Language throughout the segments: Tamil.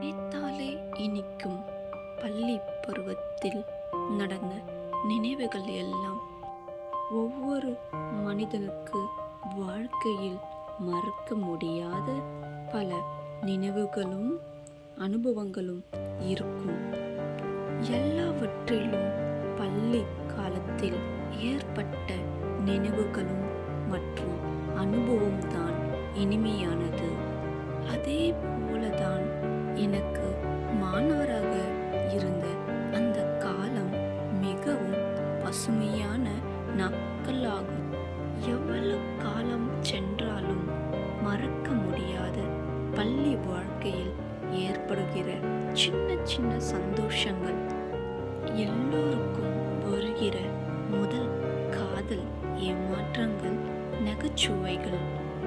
நினைத்தாலே இனிக்கும் பள்ளி பருவத்தில் நடந்த நினைவுகள் எல்லாம் ஒவ்வொரு மனிதனுக்கு வாழ்க்கையில் மறக்க முடியாத பல நினைவுகளும் அனுபவங்களும் இருக்கும். எல்லாவற்றிலும் பள்ளி காலத்தில் ஏற்பட்ட நினைவுகளும் மற்றும் அனுபவம் தான் இனிமையானது. அதே போலதான் எனக்கு மாணவராக இருந்த அந்த காலம் மிகவும் பசுமையான நாட்களாகும். எவ்வளவு காலம் சென்றாலும் மறக்க முடியாத பள்ளி வாழ்க்கையில் ஏற்படுகிற சின்ன சின்ன சந்தோஷங்கள் எல்லோருக்கும் வருகிற முதல் காதல் ஏமாற்றங்கள் நகைச்சுவைகள்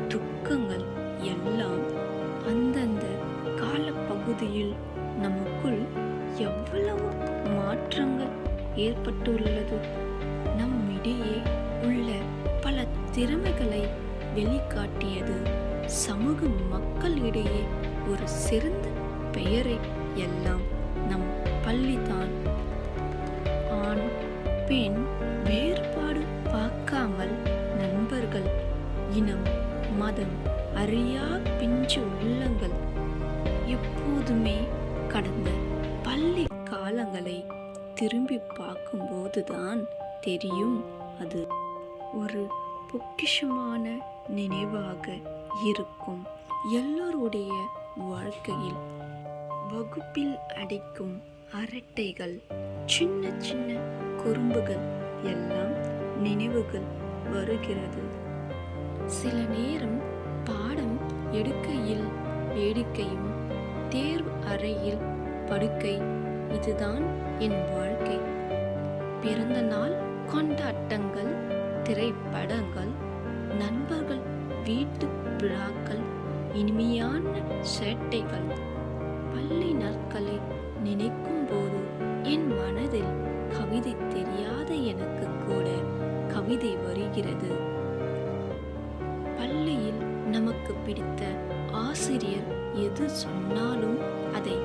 துக்கங்கள் எல்லாம் ஏற்பட்டுள்ளது. நம்மிடையே உள்ள பல திறமைகளை வெளிக்காட்டியது. சமூக மக்களிடையே ஒரு சிறந்த பெயரை எல்லாம் நம் பள்ளிதான். ஆண் பெண் வேறுபாடு பார்க்காமல் நண்பர்கள் இனம் மதம் அறியா பிஞ்சு உள்ளங்கள் எப்போதுமே கடந்த பள்ளி காலங்களை திரும்பி பார்க்கும்போதுதான் தெரியும் அது ஒரு பொக்கிஷமான நினைவாக இருக்கும். எல்லோருடைய வாழ்க்கையில் வகுப்பில் அடிக்கும் அரட்டைகள் சின்ன சின்ன குறும்புகள் எல்லாம் நினைவுகள் வருகிறது. சில நேரம் பாடம் எடுக்கையில் வேடிக்கையும் தேர்வு அறையில் படுக்கை இதுதான் என் வாழ்க்கை. பிறந்த நாள் கொண்டாட்டங்கள் திரைப்படங்கள் நண்பர்கள் வீட்டு விழாக்கள் இனிமையான சேட்டைகள். பள்ளி நாட்களை நினைக்கும் போது என் மனதில் கவிதை தெரியாத எனக்கு கூட கவிதை வருகிறது. பள்ளியில் நமக்கு பிடித்த ஆசிரியர் எது சொன்னாலும் அதை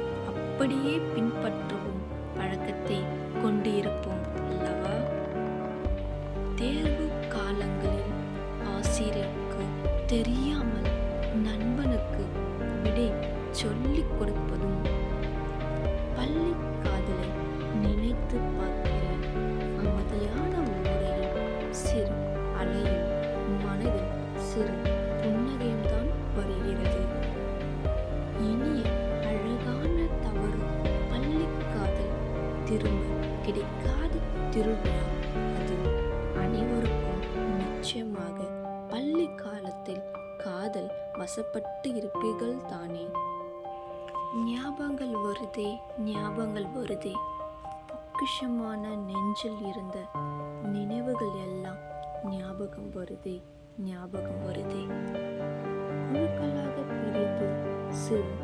அப்படியே பின்பற்றவும் பழக்கத்தை கொண்டு இருப்போம் அல்லவா? தேர்வு காலங்களில் ஆசிரியருக்கு தெரியாமல் நண்பனுக்கு விடை சொல்லிக் கொடுப்பதும் பள்ளி காதலை நினைத்து பார்க்கிற அமைதியான முறையில் சிறு அலையும் மனதில் சிறு திரும்ப கிடைக்காத திருவிழா அது அனைவருக்கும் நிச்சயமாக பள்ளி காலத்தில் காதல் வசப்பட்டு இருப்பீர்கள் தானே. ஞாபகங்கள் வருதே ஞாபகங்கள் வருதே. பொக்கிஷமான நெஞ்சில் இருந்த நினைவுகள் எல்லாம் ஞாபகம் வருதே ஞாபகம் வருதே. குழுக்களாக பிரிந்து சிறு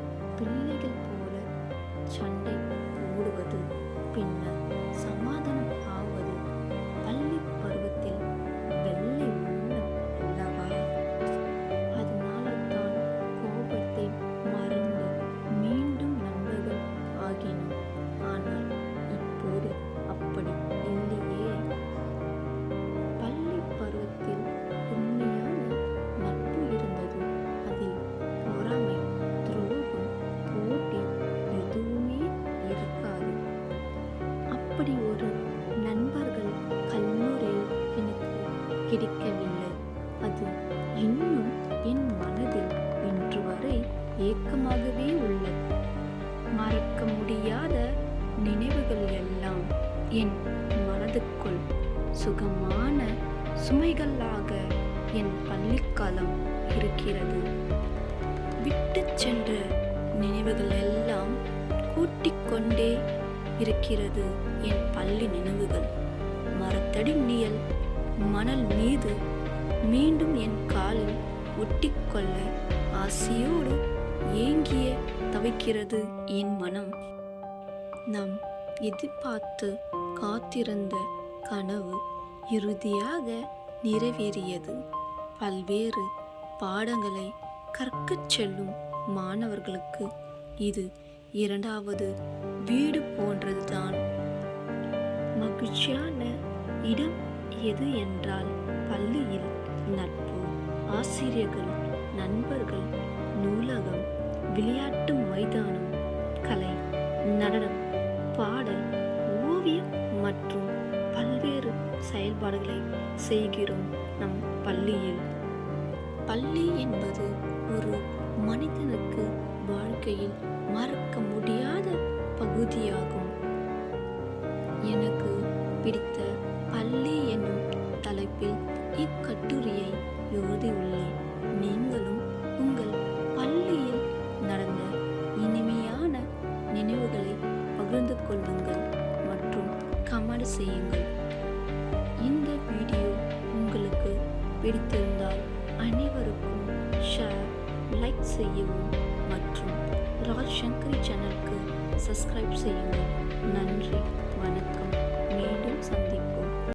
ஏக்கமாகவே உள்ளது. மறக்க முடியாத நினைவுகள் எல்லாம் என் மனதுக்குள் சுகமான சுமைகளாக என் பள்ளிக்காலம் இருக்கிறது. விட்டு சென்ற நினைவுகள் எல்லாம் கூட்டிக்கொண்டே இருக்கிறது என் பள்ளி நினைவுகள். மரத்தடி நீயல் மணல் மீது மீண்டும் என் காலில் ஒட்டிக்கொள்ள ஆசையோடு ஏங்கிய தவிக்கிறது என் மனம். நாம் எதிர்பார்த்து காத்திருந்த கனவு இறுதியாக நிறைவேறியது. பல்வேறு பாடங்களை கற்கச் செல்லும் மாணவர்களுக்கு இது இரண்டாவது வீடு போன்றதுதான். மகிழ்ச்சியான இடம் எது என்றால் பள்ளியில் நட்பு ஆசிரியர்கள் நண்பர்கள் நூலகம் விளையாட்டு மைதானம் கலை நடனம் பாடல் ஓவியம் மற்றும் பல்வேறு செயல்பாடுகளை செய்கிறோம் நம் பள்ளியில். பள்ளி என்பது ஒரு மனிதனுக்கு வாழ்க்கையில் மறக்க முடியாத பகுதியாகும். எனக்கு பிடித்த பள்ளி என்னும் தலைப்பில் இக்கட்டுரையை எழுதியுள்ளேன். நீங்களும் உங்கள் பள்ளியில் நடந்த இனிமையான நினைவுகளை பகிர்ந்து கொள்ளுங்கள் மற்றும் கமெண்ட் செய்யுங்கள். இந்த வீடியோ உங்களுக்கு பிடித்திருந்தால் அனைவருக்கும் ஷேர் லைக் செய்யவும் மற்றும் ராஜ் சங்கரி சேனலுக்கு சப்ஸ்கிரைப் செய்யுங்கள். நன்றி வணக்கம். மீண்டும் சந்திப்போம்.